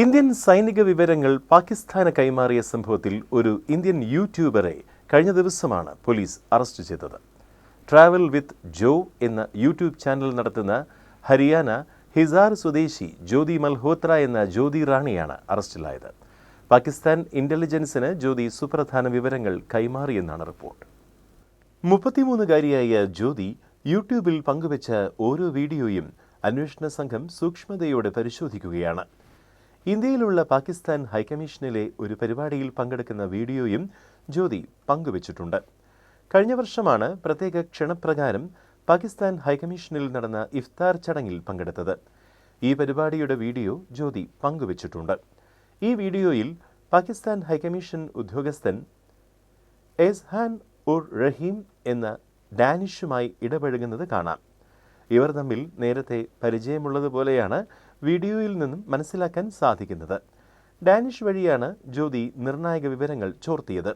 Indian സൈനിക വിവരങ്ങൾ പാകിസ്ഥാന് കൈമാറിയ സംഭവത്തിൽ ഒരു ഇന്ത്യൻ യൂട്യൂബറെ കഴിഞ്ഞ ദിവസമാണ് പോലീസ് അറസ്റ്റ് ചെയ്തത്. ട്രാവൽ വിത്ത് ജോ എന്ന യൂട്യൂബ് ചാനൽ നടത്തുന്ന ഹരിയാന ഹിസാർ സ്വദേശി ജ്യോതി മൽഹോത്ര എന്ന ജ്യോതി റാണിയാണ് അറസ്റ്റിലായത്. പാകിസ്ഥാൻ ഇന്റലിജൻസിന് ജ്യോതി സുപ്രധാന വിവരങ്ങൾ കൈമാറിയെന്നാണ് റിപ്പോർട്ട്. മുപ്പത്തിമൂന്നുകാരിയായ ജ്യോതി യൂട്യൂബിൽ പങ്കുവച്ച ഓരോ വീഡിയോയും അന്വേഷണ സംഘം സൂക്ഷ്മതയോടെ പരിശോധിക്കുകയാണ്. ഇന്ത്യയിലുള്ള പാകിസ്ഥാൻ ഹൈക്കമ്മീഷനിലെ ഒരു പരിപാടിയിൽ പങ്കെടുക്കുന്ന വീഡിയോയും ജ്യോതി പങ്കുവച്ചിട്ടുണ്ട്. കഴിഞ്ഞ വർഷമാണ് പ്രത്യേക ക്ഷണപ്രകാരം പാകിസ്ഥാൻ ഹൈക്കമ്മീഷനിൽ നടന്ന ഇഫ്താർ ചടങ്ങിൽ പങ്കെടുത്തത്. ഈ പരിപാടിയുടെ വീഡിയോ ജ്യോതി പങ്കുവച്ചിട്ടുണ്ട്. ഈ വീഡിയോയിൽ പാകിസ്ഥാൻ ഹൈക്കമ്മീഷൻ ഉദ്യോഗസ്ഥൻ എസ്ഹാൻ ഉർ റഹീം എന്ന ഡാനിഷുമായി ഇടപഴകുന്നത് കാണാം. ഇവർ തമ്മിൽ നേരത്തെ പരിചയമുള്ളതുപോലെയാണ് വീഡിയോയിൽ നിന്നും മനസ്സിലാക്കാൻ സാധിക്കുന്നത്. ഡാനിഷ് വഴിയാണ് ജ്യോതി നിർണായക വിവരങ്ങൾ ചോർത്തിയത്.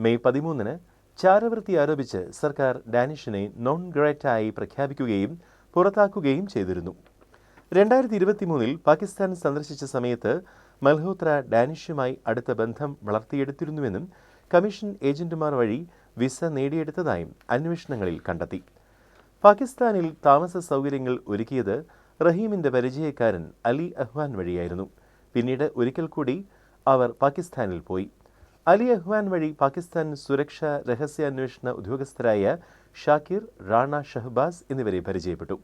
മെയ് പതിമൂന്നിന് ചാരവൃത്തി ആരോപിച്ച് സർക്കാർ ഡാനിഷിനെ നോൺ ഗ്രേറ്റായി പ്രഖ്യാപിക്കുകയും പുറത്താക്കുകയും ചെയ്തിരുന്നു. രണ്ടായിരത്തി ഇരുപത്തിമൂന്നിൽ പാകിസ്ഥാൻ സന്ദർശിച്ച സമയത്ത് മൽഹോത്ര ഡാനിഷുമായി അടുത്ത ബന്ധം വളർത്തിയെടുത്തിരുന്നുവെന്നും കമ്മീഷൻ ഏജന്റുമാർ വഴി വിസ നേടിയെടുത്തതായും അന്വേഷണങ്ങളിൽ കണ്ടെത്തി. പാകിസ്ഥാനിൽ താമസ സൗകര്യങ്ങൾ ഒരുക്കിയത് റഹീമിന്റെ പരിചയക്കാരൻ അലി അഹ്വാൻ വഴിയായിരുന്നു. പിന്നീട് ഒരിക്കൽ കൂടി അവർ പാകിസ്ഥാനിൽ പോയി. അലി അഹ്വാൻ വഴി പാകിസ്ഥാൻ സുരക്ഷാ രഹസ്യാന്വേഷണ ഉദ്യോഗസ്ഥരായ ഷാക്കിർ റാണ ഷഹബാസ് എന്നിവരെ പരിചയപ്പെട്ടു.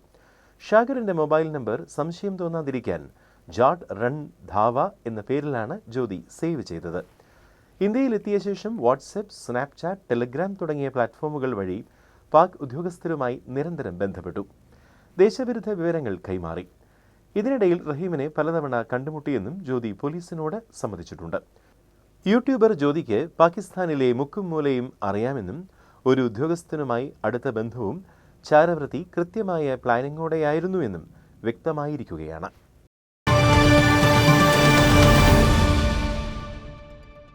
ഷാക്കിറിന്റെ മൊബൈൽ നമ്പർ സംശയം തോന്നാതിരിക്കാൻ ജാട്ട് റൺ ധാവ എന്ന പേരിലാണ് ജ്യോതി സേവ് ചെയ്തത്. ഇന്ത്യയിലെത്തിയ ശേഷം വാട്സപ്പ് സ്നാപ്ചാറ്റ് ടെലിഗ്രാം തുടങ്ങിയ പ്ലാറ്റ്ഫോമുകൾ വഴി പാക് ഉദ്യോഗസ്ഥരുമായി നിരന്തരം ബന്ധപ്പെട്ടു. ദേശവിരുദ്ധ വിവരങ്ങൾ കൈമാറി. ഇതിനിടയിൽ റഹീമിനെ പലതവണ കണ്ടുമുട്ടിയെന്നും ജ്യോതി പോലീസിനോട് സമ്മതിച്ചിട്ടുണ്ട്. യൂട്യൂബർ ജ്യോതിക്ക് പാകിസ്ഥാനിലെ മുക്കും മൂലയും അറിയാമെന്നും ഒരു ഉദ്യോഗസ്ഥനുമായി അടുത്ത ബന്ധവും ചാരവൃത്തി കൃത്യമായ പ്ലാനിങ്ങോടെയായിരുന്നുവെന്നും വ്യക്തമായിരിക്കുകയാണ്.